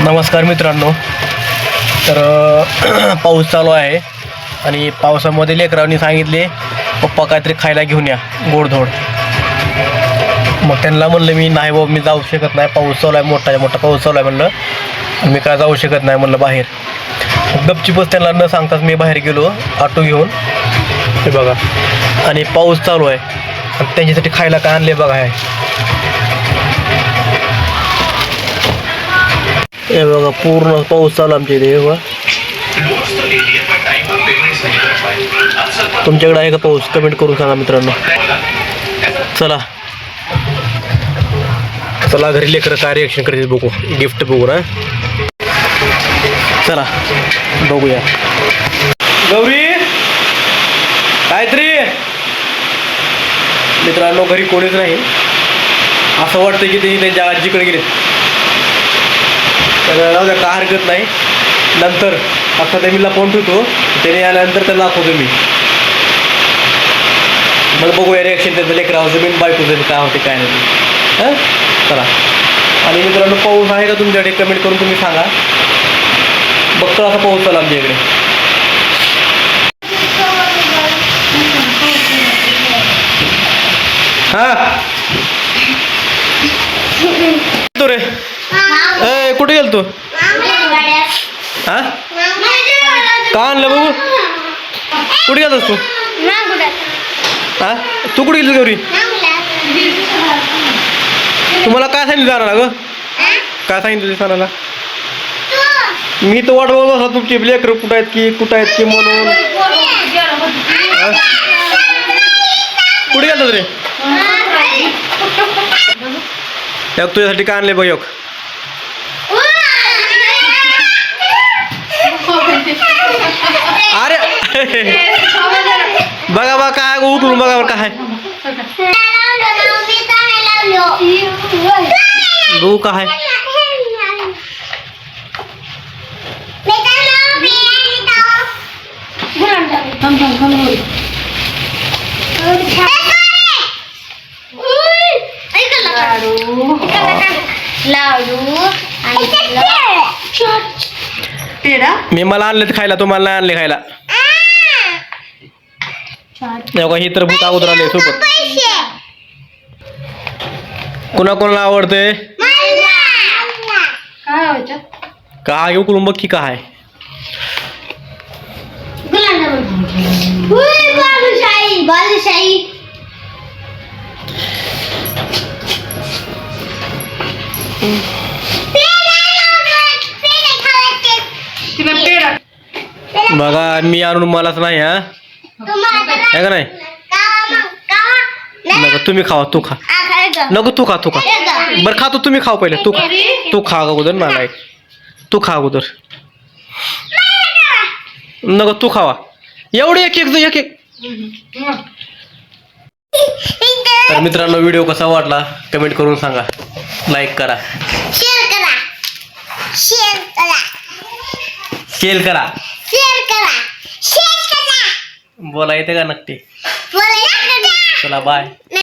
नमस्कार मित्रांनो. तर पाऊस चालू आहे आणि पावसामध्ये लेकरांनी सांगितले पप्पा काहीतरी खायला घेऊन या गोडधोड. मग त्यांना म्हणलं मी नाही बाबा मी जाऊ शकत नाही पाऊस चालू आहे मोठा मोठा पाऊस चालू आहे म्हणलं. मी काय जाऊ शकत नाही म्हणलं बाहेर. गपचिपच त्यांना न सांगताच मी बाहेर गेलो ऑटो घेऊन. हे बघा. आणि पाऊस चालू आहे. आणि त्यांच्यासाठी खायला काय आणले बघा आहे हे बघा पूर्ण पाऊस चालू आमच्या इथे हे बघा. तुमच्याकडे आहे का पाऊस? कमेंट करून सांगा मित्रांनो. चला. चला घरी लेकरं काय रिएक्शन करते बघू. गिफ्ट बघू ना चला बघूया. गौरी काहीतरी मित्रांनो घरी कोणीच नाही. असं वाटतं की ते त्यांच्या आजीकडे गेले तर राहू द्या काय हरकत नाही. नंतर आता ते मी लपवून ठेवतो त्याने आल्यानंतर त्याला दाखवतो मी. मग बघूया रिॲक्शन त्याचं लेकरावं मी बायकोचं काय होते काय नाही. हं? चला. आणि मित्रांनो पाऊस आहे का तुमच्याकडे? कमेंट करून तुम्ही सांगा. बघतो असा पाऊस चालला आमच्या इकडे हा? तो रे. कुठे गेल तू हा? का आणलं बघू कुठे गेलतस तू? हा? तू कुठे गेली गौरी तुम्हाला काय सांगितलं जाणार ग? काय सांगितलं सणाला मी तर वाट बघत होता तुमची लेकर कुठं आहेत की कुठं आहेत की म्हणून? कुठे गेलतात रे? तुझ्यासाठी काय आणले बघ बघा बघा काय उठून बघा बरं काय बघू काय लाडू। मी मला आणले खायला तुम्हाला नाही आणले खायला. ही तर भूत अगोदर आले सोबत. कुणा कोणाला आवडते? काय उकळून बघ की काय बघा मी आणून मलाच नाही हा? आहे का नाही नको तुम्ही खावा तू खा. नको तू खा तू खा. बरं खातो तुम्ही खाऊ पहिले तू खा. तू खा अगोदर ना नाही तू खा अगोदर. नको तू खावा. एवढे एक एक एक एक. तर मित्रांनो व्हिडिओ कसा वाटला कमेंट करून सांगा. लाईक करा शेअर करा. शेअर करा. शेअर करा. शेअर करा. शेअर करा. बोला येते का नक्की? बोला चला बाय